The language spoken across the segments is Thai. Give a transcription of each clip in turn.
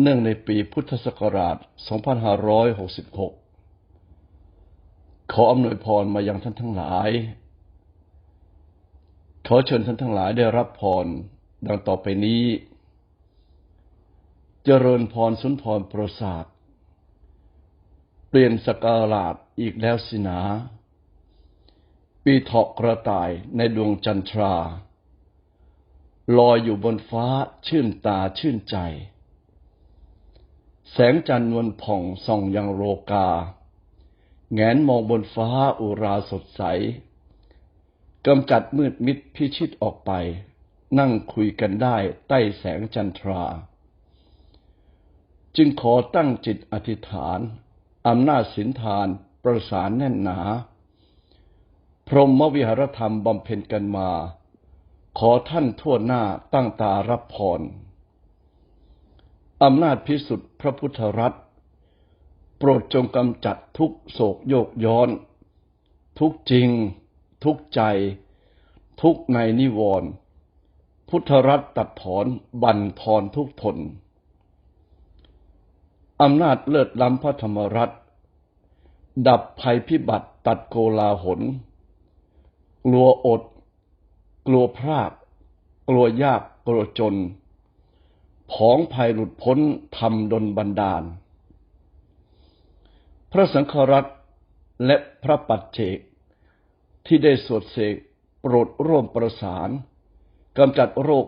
เนื่องในปีพุทธศักราช 2566 ขออำนวยพรมายังท่านทั้งหลาย ขอเชิญท่านทั้งหลายได้รับพรดังต่อไปนี้ เจริญพรสุนทรประสาท เปลี่ยนสกาลาดอีกแล้วสินา ปีเถาะกระต่ายในดวงจันทรา ลอยอยู่บนฟ้าชื่นตาชื่นใจ แสงจันทร์นวลผ่องส่องยังโรกา แงนมองบนฟ้าอุราสดใส กำจัดมืดมิดพิชิตออกไป นั่งคุยกันได้ใต้แสงจันทรา จึงขอตั้งจิตอธิษฐาน อำนาจสินทานประสานแน่นหนา พรหมวิหารธรรมบำเพ็ญกันมา ขอท่านทั่วหน้าตั้งตารับพร อำนาจพิสุทธิ์พระพุทธรัตน์โปรดจงกำจัดทุกโศกโยกย้อน ทุกจริง ทุกใจ ทุกในนิวรณ์พุทธรัตน์ตัดถอนบันทอนทุกทนอำนาจเลิศล้ำพระธรรมรัตน์ดับภัยพิบัติตัดโกลาหล กลัวอด กลัวพราก กลัวยากกลัวจน ผองภัยหลุดพ้นทำดนบันดาล พระสังฆรัตน์และพระปัจเจก ที่ได้สวดเสกโปรดร่วมประสานกำจัดโรค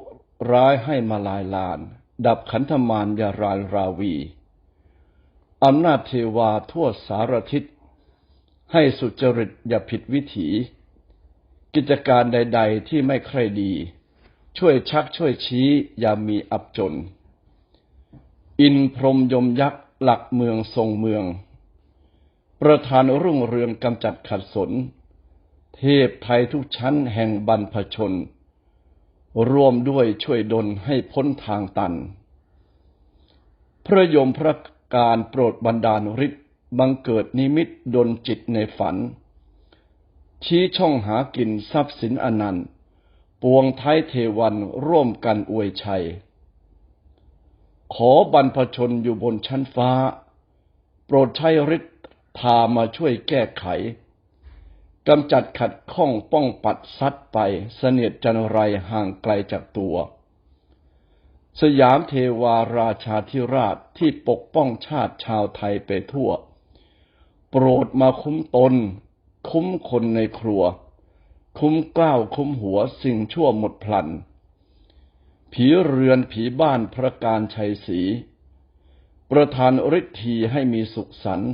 ร้ายให้มาลายลาน ดับขันธมารยารานราวีอำนาจเทวาทั่วสารทิศ ให้สุจริตอย่าผิดวิถี กิจการใด ๆ ที่ไม่ใครดี ช่วยชักช่วยชี้อย่ามีอับจน อินพรมยมยักษ์หลักเมืองทรงเมือง ประธานรุ่งเรืองกำจัดขัดสน เทพไทยทุกชั้นแห่งบรรพชน ร่วมด้วยช่วยดลให้พ้นทางตัน พระยมพระการโปรดบันดาลฤทธิ์บังเกิดนิมิตดลจิตในฝัน ชี้ช่องหากินทรัพย์สินอนันต์ ปวงไทยเทวันร่วมกันอวยชัย ขอบรรพชนอยู่บนชั้นฟ้า โปรดใช้ฤทธิ์พามาช่วยแก้ไขกำจัดขัดข้องป้องปัดซัดไปเสนียดจันไรห่างไกลจากตัว สยามเทวาราชาธิราชที่ปกป้องชาติชาวไทยไปทั่ว โปรดมาคุ้มตน คุ้มคนในครัว คุ้มกล้าวคุ้มหัวสิ่งชั่วหมดพลัน ผีเรือนผีบ้านพระการชัยศรีประทานฤทธีให้มีสุขสันต์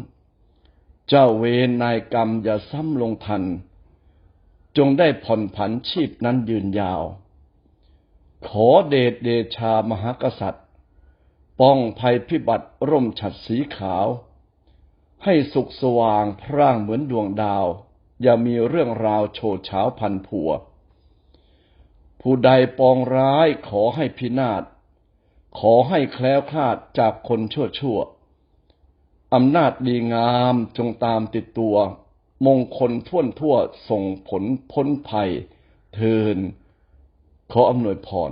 เจ้าเวนนายกรรมอย่าซ้ำลงทัน จงได้ผ่อนผันชีพนั้นยืนยาว ขอเดชเดชามหากษัตริย์ ป้องภัยพิบัติร่มฉัดสีขาว ให้สุขสว่างพร่างเหมือนดวงดาว อย่ามีเรื่องราวโชดเช้าพันผัว ผู้ใดปองร้ายขอให้พินาศ ขอให้แคล้วคลาดจากคนชั่วชั่วอำนาจดีงามจงตามติดตัว มงคลท่วนทั่วส่งผลพ้นภัยเทินขออำนวยพร